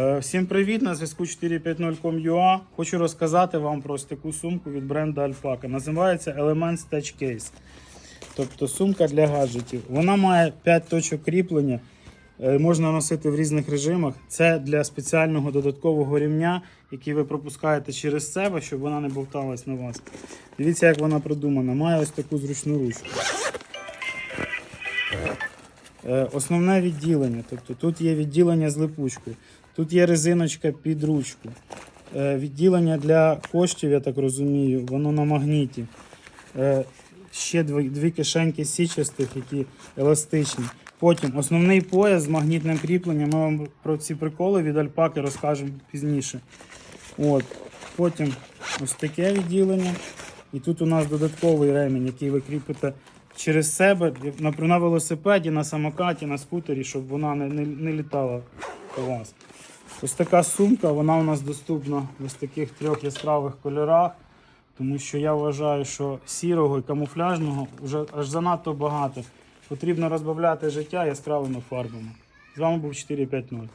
Е, Всім привіт! На зв'язку 450.com.ua. Хочу розказати вам про ось таку сумку від бренду Alpaca. Називається Elements Touch Case. Тобто сумка для гаджетів. Вона має 5 точок кріплення. Е, Можна носити в різних режимах. Це для спеціального додаткового рівня, який ви пропускаєте через себе, щоб вона не бовталась на вас. Дивіться, як вона продумана. Має ось таку зручну ручку. Е, Основне відділення. Тобто тут є відділення з липучкою, тут є резиночка під ручку. Е, Відділення для коштів, я так розумію, воно на магніті. Е, Ще дві, дві кишеньки січастих, які еластичні. Потім основний пояс з магнітним кріпленням. Ми вам про ці приколи від альпаки розкажемо пізніше. От. Потім ось таке відділення. І тут у нас додатковий ремінь, який ви кріпите через себе на, велосипеді, на самокаті, на скутері, щоб вона не, не, не літала по вас. Ось така сумка, вона у нас доступна в ось таких трьох яскравих кольорах, тому що я вважаю, що сірого і камуфляжного вже аж занадто багато. Потрібно розбавляти життя яскравими фарбами. З вами був 450.